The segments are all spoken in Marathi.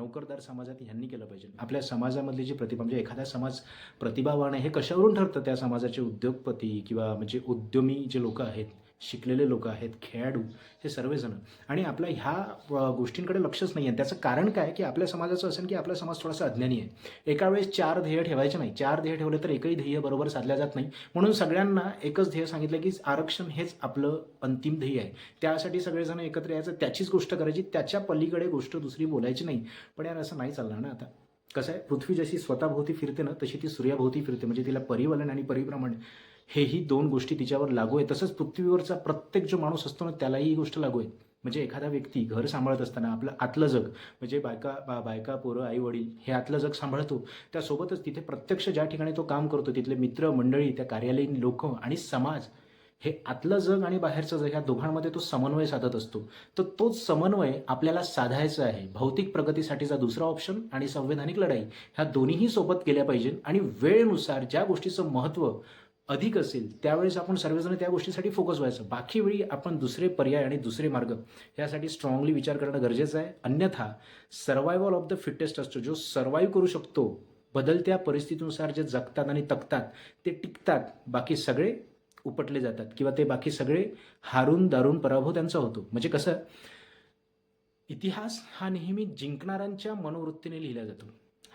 नोकरदार समाजात ह्यांनी केलं पाहिजे. आपल्या समाजामधली जी प्रतिभा म्हणजे एखादा समाज प्रतिभावान आहे हे कशावरून ठरतं? त्या समाजाचे उद्योगपती किंवा म्हणजे उद्यमी जे लोक आहेत शिकलेले लोक आहेत खेळाडू हे सर्वजण. आणि आपला ह्या गोष्टींकडे लक्षच नाही आहे त्याचं कारण काय? की आपल्या समाजाचं असेल की आपला समाज थोडासा अज्ञानी आहे. एका वेळेस चार ध्येय ठेवायचे नाही. चार ध्येय ठेवले तर एकही ध्येय बरोबर साधल्या जात नाही. म्हणून सगळ्यांना एकच ध्येय सांगितलं की आरक्षण हेच आपलं अंतिम ध्येय आहे. त्यासाठी सगळेजण एकत्र यायचं. त्याचीच गोष्ट करायची. त्याच्या पलीकडे गोष्ट दुसरी बोलायची नाही. पण यार असं नाही चालणार ना आता. कसं आहे? पृथ्वी जशी स्वतःभोवती फिरते ना तशी ती सूर्याभोवती फिरते. म्हणजे तिला परिवलन आणि परिभ्रमण हेही दोन गोष्टी तिच्यावर लागू आहे तसंच पृथ्वीवरचा प्रत्येक जो माणूस असतो ना त्यालाही ही गोष्ट लागू आहे म्हणजे एखादा व्यक्ती घर सांभाळत असताना आपलं आतलं जग म्हणजे बायका बा बायका पोरं आई वडील हे आतलं जग सांभाळतो. त्यासोबतच तिथे प्रत्यक्ष ज्या ठिकाणी तो काम करतो तिथले मित्र मंडळी त्या कार्यालयीन लोक आणि समाज हे आतलं जग आणि बाहेरचं जग ह्या दोघांमध्ये तो समन्वय साधत असतो. तर तोच समन्वय आपल्याला साधायचा आहे. भौतिक प्रगतीसाठीचा दुसरा ऑप्शन आणि संवैधानिक लढाई ह्या दोन्हीही सोबत केल्या पाहिजे आणि वेळेनुसार ज्या गोष्टीचं महत्त्व अधिक असेल त्यावेळेस आपण सर्वजण त्या गोष्टीसाठी फोकस व्हायचं. बाकी वेळी आपण दुसरे पर्याय आणि दुसरे मार्ग यासाठी स्ट्रॉंगली विचार करणं गरजेचं आहे. अन्यथा सर्वायवल ऑफ द फिटेस्ट असतो. जो सर्वाईव्ह करू शकतो बदलत्या परिस्थितीनुसार जे जगतात आणि तगतात ते टिकतात. बाकी सगळे उपटले जातात किंवा ते बाकी सगळे हारून दारून पराभव त्यांचा होतो. म्हणजे कसं? इतिहास हा नेहमी जिंकणाऱ्यांच्या मनोवृत्तीने लिहिला जातो.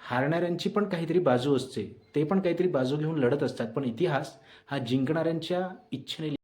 हारणाऱ्यांची पण काहीतरी बाजू असते. ते पण काहीतरी बाजू घेऊन लढत असतात. पण इतिहास हा जिंकणाऱ्यांच्या इच्छेने